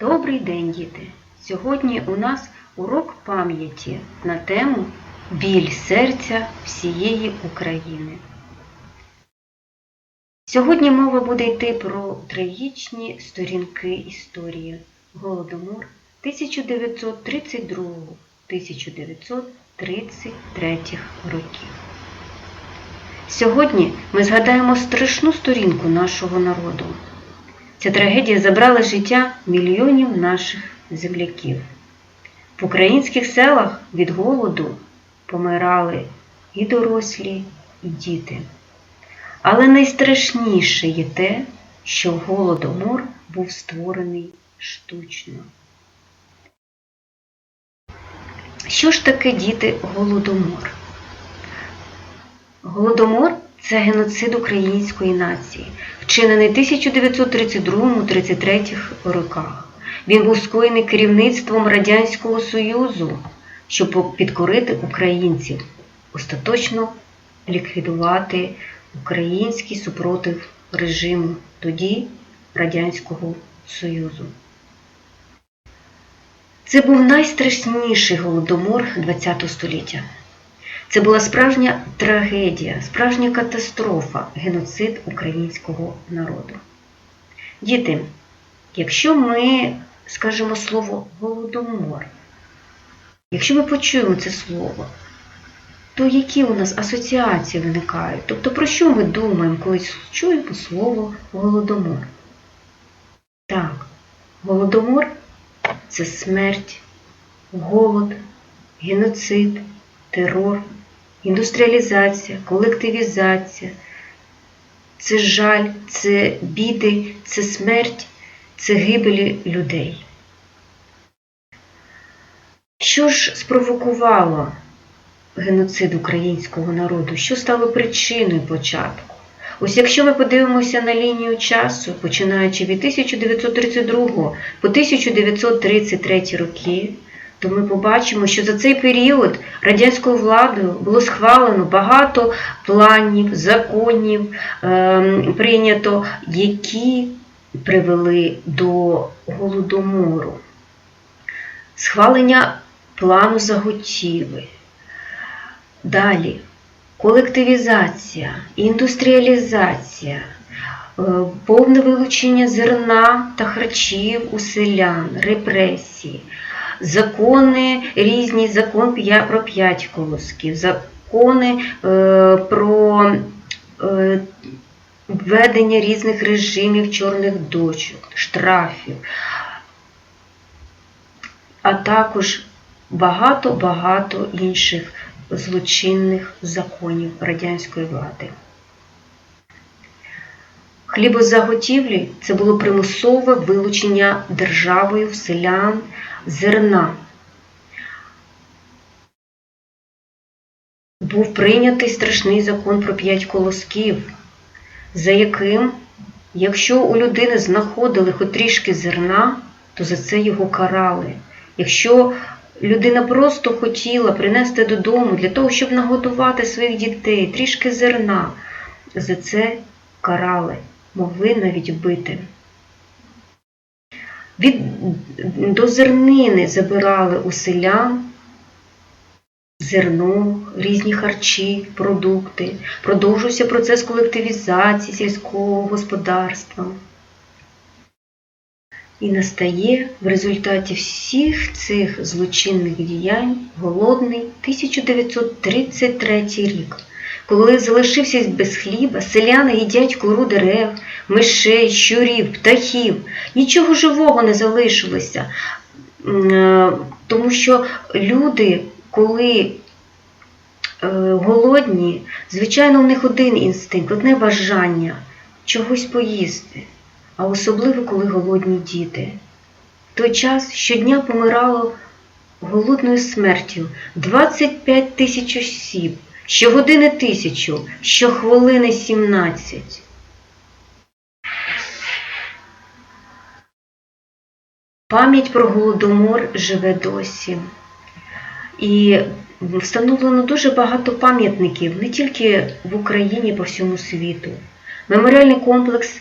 Добрий день, діти! Сьогодні у нас урок пам'яті на тему Біль серця всієї України. Сьогодні мова буде йти про трагічні сторінки історії Голодомор 1932-1933 років. Сьогодні ми згадаємо страшну сторінку нашого народу. Ця трагедія забрала життя мільйонів наших земляків. В українських селах від голоду помирали і дорослі, і діти. Але найстрашніше є те, що голодомор був створений штучно. Що ж таке діти голодомор? Голодомор це геноцид української нації, вчинений 1932-33 роках. Він був скоєний керівництвом Радянського Союзу, щоб підкорити українців, остаточно ліквідувати український супротив режиму тоді Радянського Союзу. Це був найстрашніший голодомор ХХ століття. Це була справжня трагедія, справжня катастрофа, геноцид українського народу. Діти, якщо ми скажемо слово голодомор, якщо ми почуємо це слово, то які у нас асоціації виникають? Тобто про що ми думаємо, коли чуємо слово голодомор? Так, голодомор це смерть, голод, геноцид, терор, індустріалізація, колективізація, це жаль, це біди, це смерть, це гибелі людей. Що ж спровокувало геноцид українського народу? Що стало причиною початку? Ось якщо ми подивимося на лінію часу, починаючи від 1932 по 1933 роки, то ми побачимо, що за цей період радянською владою було схвалено багато планів, законів ем, прийнято, які привели до голодомору, схвалення плану заготівель. Далі. Колективізація, індустріалізація, е, повне вилучення зерна та харчів у селян, репресії, закони різні, закон про п'ять колосків, закони е, про е, введення різних режимів чорних дочок, штрафів, а також багато-багато інших злочинних законів радянської влади. Хлібозаготівлі це було примусове вилучення державою селян зерна. Був прийнятий страшний закон про п'ять колосків, за яким, якщо у людини знаходили хоч трішки зерна, то за це його карали. Якщо людина просто хотіла принести додому для того, щоб нагодувати своїх дітей трішки зерна, за це карали, могли навіть вбити. Від, до зернини забирали у селян зерно, різні харчі, продукти. Продовжувався процес колективізації сільського господарства. І настає в результаті всіх цих злочинних діянь голодний 1933 рік, коли залишився без хліба, селяни їдять кору дерев, мишей, щурів, птахів. Нічого живого не залишилося. Е, Тому що люди, коли е, голодні, звичайно, у них один інстинкт, одне бажання чогось поїсти а особливо коли голодні діти. В той час щодня помирало голодною смертю 25 тисяч осіб, щогодини тисячу, щохвилини 17. Пам'ять про голодомор живе досі. І встановлено дуже багато пам'ятників не тільки в Україні, по всьому світу. Меморіальний комплекс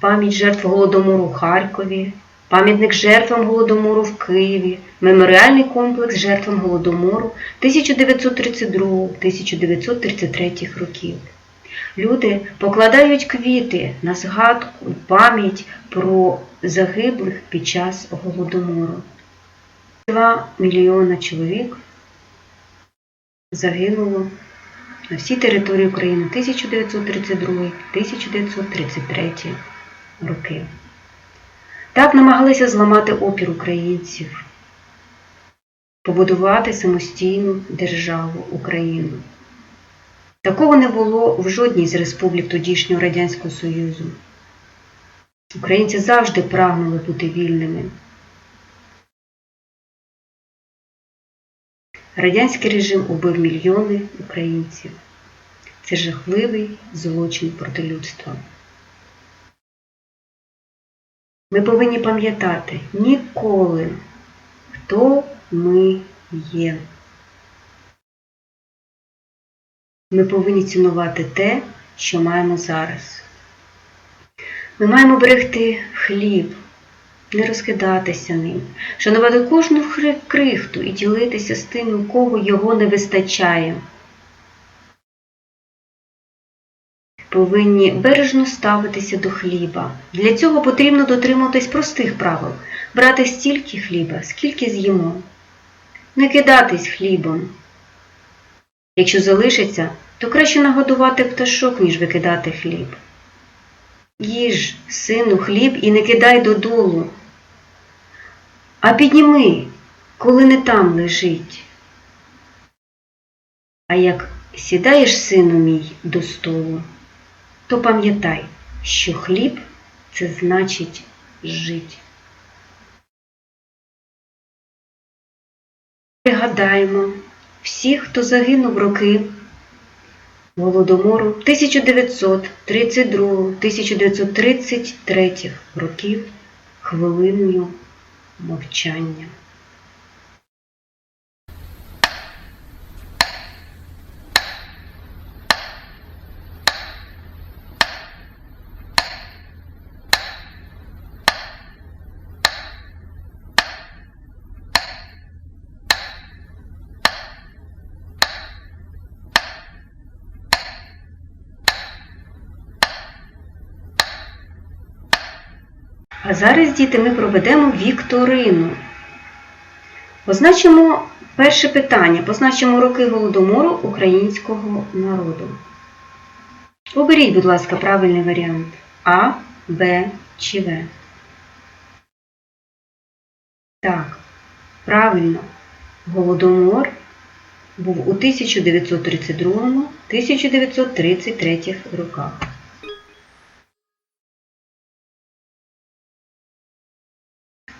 пам'ять жертв голодомору у Харкові, пам'ятник жертвам Голодомору в Києві, меморіальний комплекс жертвам Голодомору 1932-1933 років. Люди покладають квіти на згадку і пам'ять про загиблих під час Голодомору. 2 мільйона чоловік загинуло на всій території України 1932-1933 роки. Так намагалися зламати опір українців, побудувати самостійну державу Україну. Такого не було в жодній з республік тодішнього Радянського Союзу. Українці завжди прагнули бути вільними. Радянський режим убив мільйони українців. Це жахливий злочин проти людства. Ми повинні пам'ятати ніколи, хто ми є. Ми повинні цінувати те, що маємо зараз. Ми маємо берегти хліб, не розкидатися ним, шанувати кожну крихту і ділитися з тими, у кого його не вистачає. Повинні бережно ставитися до хліба. Для цього потрібно дотримуватись простих правил, брати стільки хліба, скільки з'їмо. Не кидатись хлібом. Якщо залишиться, то краще нагодувати пташок, ніж викидати хліб. Їж, сину, хліб і не кидай додолу, а підніми, коли не там лежить. А як сідаєш, сину мій, до столу, то пам'ятай, що хліб це значить жить. Пригадаємо всіх, хто загинув роки Голодомору 1932-1933 років хвилиною мовчання. Зараз, діти, ми проведемо вікторину. Позначимо перше питання. Позначимо роки голодомору українського народу. Оберіть, будь ласка, правильний варіант А, Б чи В. Так, правильно. Голодомор був у 1932-1933 роках.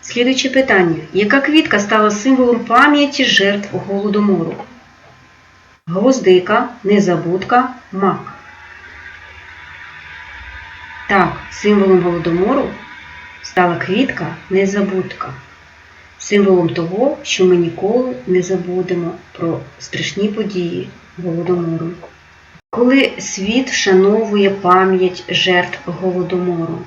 Слідуюче питання. Яка квітка стала символом пам'яті жертв Голодомору? Гвоздика, незабудка, мак. Так, символом Голодомору стала квітка незабудка. Символом того, що ми ніколи не забудемо про страшні події Голодомору. Коли світ вшановує пам'ять жертв Голодомору.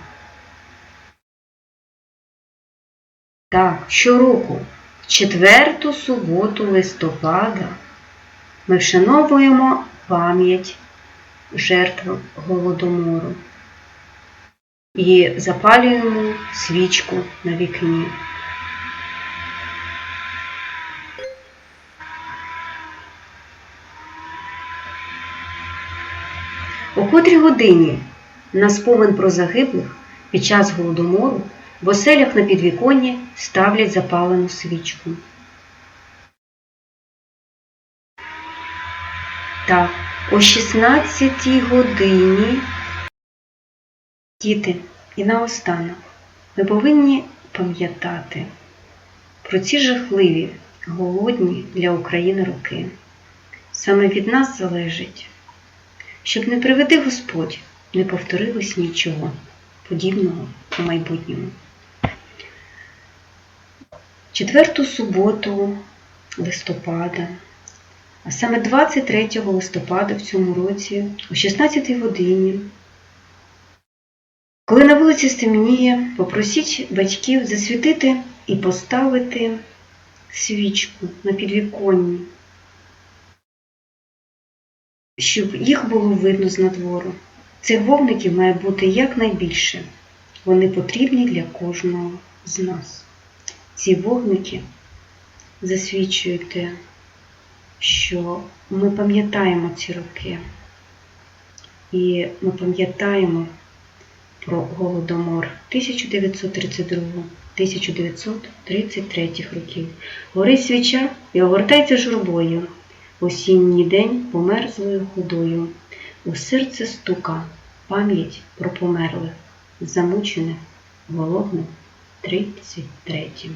Так, щороку, в четверту суботу листопада, ми вшановуємо пам'ять жертв Голодомору і запалюємо свічку на вікні. О котрій годині на спомин про загиблих під час голодомору в оселях на підвіконні ставлять запалену свічку. Так, о 16 годині діти, і наостанок ми повинні пам'ятати про ці жахливі, голодні для України роки. Саме від нас залежить, щоб не приведи Господь, не повторилось нічого подібного у майбутньому. Четверту суботу листопада, а саме 23 листопада в цьому році, о 16 годині, Коли на вулиці стемніє, попросіть батьків засвітити і поставити свічку на підвіконні, щоб їх було видно з надвору. Цих вогників має бути якнайбільше. Вони потрібні для кожного з нас. Ці вогники засвідчують те, що ми пам'ятаємо ці роки. І ми пам'ятаємо про Голодомор 1932-1933 років. Горить свіча і огортається журбою. Осінній день померзлою ходою. У серце стука пам'ять про померлих, замучених, голодних 33-м.